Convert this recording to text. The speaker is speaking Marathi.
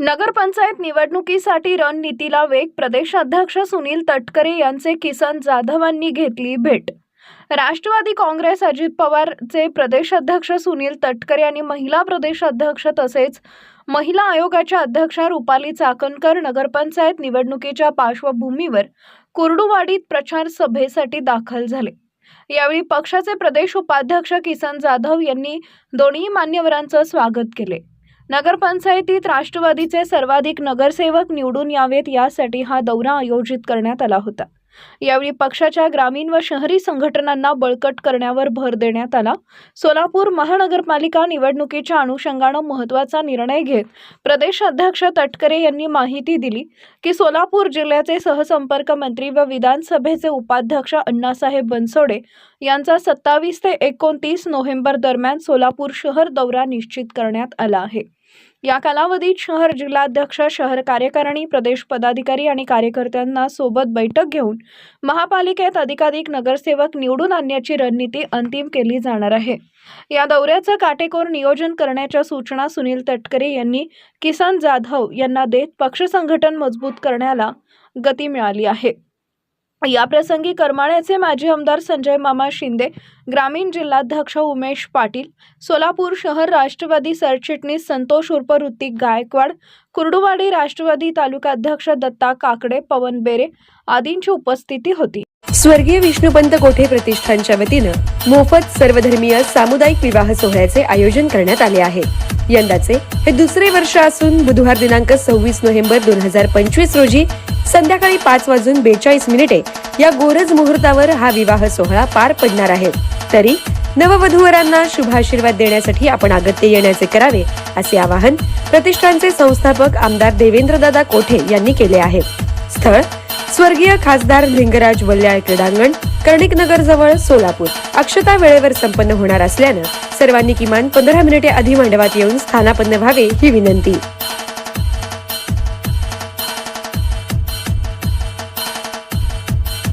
नगरपंचायत निवडणुकीसाठी रणनीतीला वेग प्रदेशाध्यक्ष सुनील तटकरे यांचे किसन जाधवांनी घेतली भेट. राष्ट्रवादी काँग्रेस अजित पवारचे प्रदेशाध्यक्ष सुनील तटकरे आणि महिला प्रदेशाध्यक्ष तसेच महिला आयोगाच्या अध्यक्षा रुपाली चाकणकर नगरपंचायत निवडणुकीच्या पार्श्वभूमीवर कुर्डुवाडीत प्रचार सभेसाठी दाखल झाले. यावेळी पक्षाचे प्रदेश उपाध्यक्ष किसन जाधव यांनी दोन्ही मान्यवरांचं स्वागत केले. नगरपंचायतीत राष्ट्रवादीचे सर्वाधिक नगरसेवक निवडून यावेत यासाठी हा दौरा आयोजित करण्यात आला होता. यावेळी पक्षाच्या ग्रामीण व शहरी संघटनांना बळकट करण्यावर भर देण्यात आला. सोलापूर महानगरपालिका निवडणुकीच्या अनुषंगानं महत्त्वाचा निर्णय घेत प्रदेश अध्यक्ष तटकरे यांनी माहिती दिली की सोलापूर जिल्ह्याचे सहसंपर्क मंत्री व विधानसभेचे उपाध्यक्ष अण्णासाहेब बनसोडे यांचा सत्तावीस ते एकोणतीस नोव्हेंबर दरम्यान सोलापूर शहर दौरा निश्चित करण्यात आला आहे. या कालावधीत शहर जिल्हाध्यक्ष शहर कार्यकारिणी प्रदेश पदाधिकारी आणि कार्यकर्त्यांना सोबत बैठक घेऊन महापालिकेत अधिकाधिक नगरसेवक निवडून आणण्याची रणनीती अंतिम केली जाणार आहे. या दौऱ्याचं काटेकोर नियोजन करण्याच्या सूचना सुनील तटकरे यांनी किसन जाधव यांना देत पक्ष संघटन मजबूत करण्याला गती मिळाली आहे. याप्रसंगी करमाळ्याचे माजी आमदार संजय मामा शिंदे ग्रामीण जिल्हाध्यक्ष उमेश पाटील सोलापूर शहर राष्ट्रवादी सरचिटणीस संतोष उर्फ ऋतिक गायकवाड कुर्डुवाडी राष्ट्रवादी तालुकाध्यक्ष दत्ता काकडे पवन बेरे आदींची उपस्थिती होती. स्वर्गीय विष्णुपंत कोठे प्रतिष्ठानच्या वतीनं मोफत सर्वधर्मीय सामुदायिक विवाह सोहळ्याचे आयोजन करण्यात आले आहे. यंदाचे हे दुसरे वर्ष असून बुधवार दिनांक सव्वीस नोव्हेंबर दोन हजार पंचवीस रोजी संध्याकाळी पाच वाजून बेचाळीस मिनिटे या गोरज मुहूर्तावर हा विवाह सोहळा पार पडणार आहे. तरी नववधूवरांना शुभाशीर्वाद देण्यासाठी आपण अगत्य येण्याचे करावे असे आवाहन प्रतिष्ठानचे संस्थापक आमदार देवेंद्रदादा कोठे यांनी केले आहे. स्थळ स्वर्गीय खासदार लिंगराज वल्याळ क्रीडांगण कर्णिक नगर जवळ सोलापूर. अक्षता वेळेवर संपन्न होणार असल्यानं सर्वांनी किमान पंधरा मिनिटे आधी मंडपात येऊन स्थानापन्न व्हावे ही विनंती.